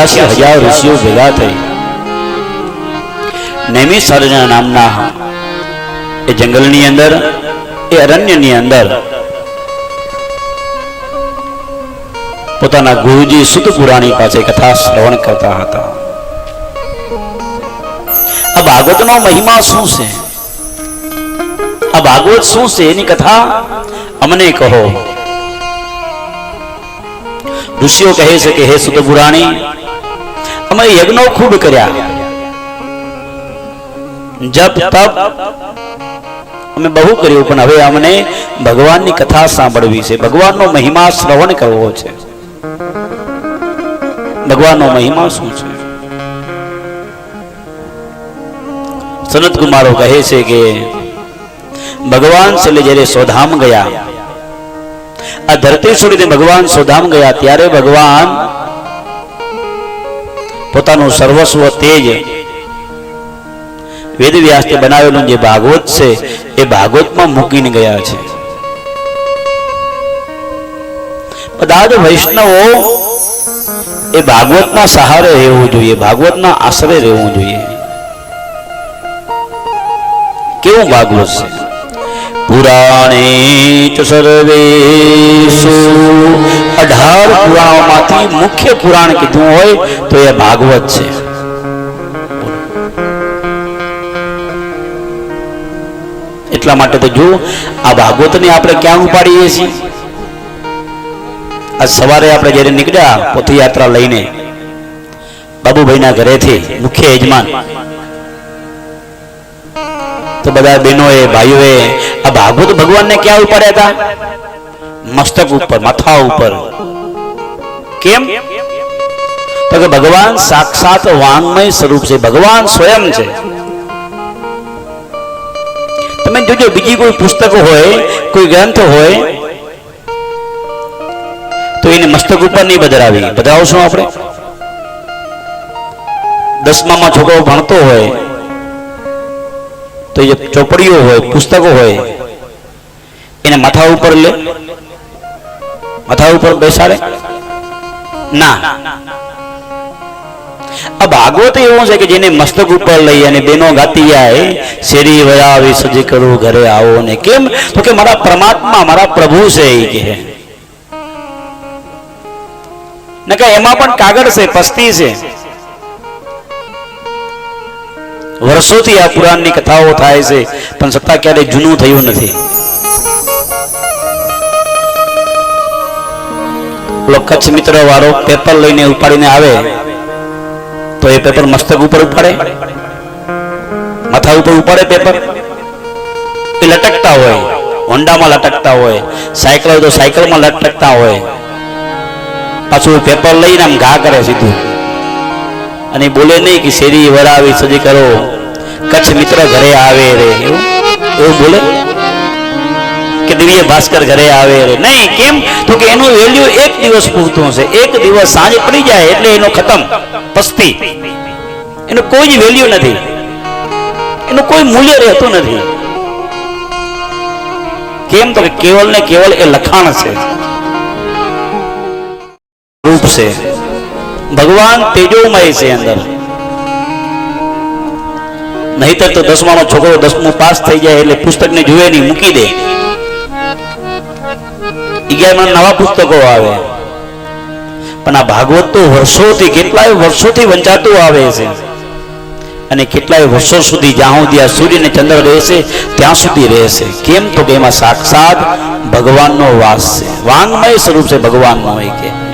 ચોર્યાસી હજાર ઋષિઓ ભેગા થઈ. નેમી સર્જના નામના એ જંગલની અંદર એ અરણ્યની અંદર પોતાના ગુરુજી સુત પુરાણી પાસે કથા શ્રવણ કરતા હતા. આ ભાગવતનો મહિમા શું છે? આ ભાગવત શું છે? એની કથા અમને કહો. ઋષિઓ કહે છે કે હે સુત પુરાણી અમે યજ્ઞો ખૂબ કર્યા. જપ, તપ અમે બહુ કર્યું, પણ હવે અમને ભગવાનની કથા સાંભળવી છે. ભગવાનનો મહિમા શ્રવણ કરવો છે. ભગવાનનો મહિમા શું છે? સનત કુમારો કહે છે કે, ભગવાન છેલ્લે જ્યારે સોધામ ગયા, આ ધરતી છોડીને ભગવાન સોધામ ગયા, ત્યારે ભગવાન પોતાનું સર્વસ્વ તેજ વેદવ્યાસથી બનાવેલું જે ભાગવત છે, એ ભાગવતમાં મૂકીને ગયા છે. બધા જ વૈષ્ણવો એ ભાગવતના સહારે રહેવું જોઈએ, ભાગવતના આશરે રહેવું જોઈએ. કેવું ભાગવત છે? પુરાણે ચ સર્વેષુ અઢાર પુરાણોમાંથી મુખ્ય પુરાણ કીધું હોય તો એ ભાગવત છે. એટલા માટે તો જો આ ભાગવતને આપણે ક્યાં ઉપાડીએ છીએ? આજ સવારે આપણે જ્યારે નીકળ્યા પથયાત્રા લઈને, બાબુભાઈના ઘરેથી મુખ્ય યજમાન તો બધા બહેનોએ, ભાઈઓએ, આ ભાગવત ભગવાનને ક્યાં ઉપર હતા મસ્તક ઉપર, માથા ઉપર. કેમ? તો કે ભગવાન સાક્ષાત વાંગમય સ્વરૂપ છે, ભગવાન સ્વયં છે. તમે જોજો, બીજી કોઈ પુસ્તક હોય, કોઈ ગ્રંથ હોય, તો એને મસ્તક ઉપર નહીં બદલાવી બદલાવશું આપણે? દસમામાં છોકરો ભણતો હોય તો જે ચોપડીઓ હોય, પુસ્તકો હોય, એને માથા ઉપર લે. માથા ઉપર બેસાડે? ના. આ ભાગવત એવું છે કે જેને મસ્તક ઉપર લઈ અને બેનો ગાતી જાય, શેરી વયાવી સજી કરું, ઘરે આવો ને કેમ? તો કે મારા પરમાત્મા, મારા પ્રભુ છે એ કહે. ને કે એમાં પણ કાગળ છે, પસ્તી છે. વર્ષોથી આ પુરાણની કથાઓ થાય છે, પણ સત્તા ક્યારેય જૂનું થયું નથી. કચ્છ મિત્ર વાળો પેપર લઈને ઉપાડીને આવે, તો એ પેપર મસ્તક ઉપર ઉપાડે? માથા ઉપર ઉપાડે પેપર? એ લટકતા હોય, હોન્ડામાં લટકતા હોય, સાયકલ હોય તો સાયકલમાં લટકતા હોય. પાછું પેપર લઈને આમ ઘા કરે સીધું. અને બોલે નહીં કે શેરી વરાવી સજી કરો, કચ્છ મિત્ર ઘરે આવે રે, એવું? એવું બોલે? કે દિવ્ય ભાસ્કર ઘરે આવે રે. નહીં, કેમ? તો કે એનું વેલ્યુ એક દિવસ પૂરતું હશે. એક દિવસ સાંજ પડી જાય એટલે એનો ખતમ, પસ્તી. એનું કોઈ જ વેલ્યુ નથી. એનું કોઈ મૂલ્ય રહેતું નથી. કેમ તો કેવલ ને કેવલ એ લખાણ છે. રૂપ છે. ભગવાન તેજોમય છે અંદર. નહીતર તો દસમાનો છોકરો દસમું પાસ થઈ જાય એટલે પુસ્તકને જુએ નહીં, મૂકી દે. અગિયારમાં નવા પુસ્તકો આવે. પણ આ ભાગવત તો વર્ષોથી, કેટલાય વર્ષોથી વંચાતું આવે છે. અને કેટલાય વર્ષો સુધી જ્યાં સુધી આ સૂર્ય ને ચંદ્ર રહેશે, ત્યાં સુધી રહેશે. કેમ? તો કે એમાં સાક્ષાત ભગવાનનો વાસ છે. વાંગમય સ્વરૂપ છે ભગવાનનો હોય કે.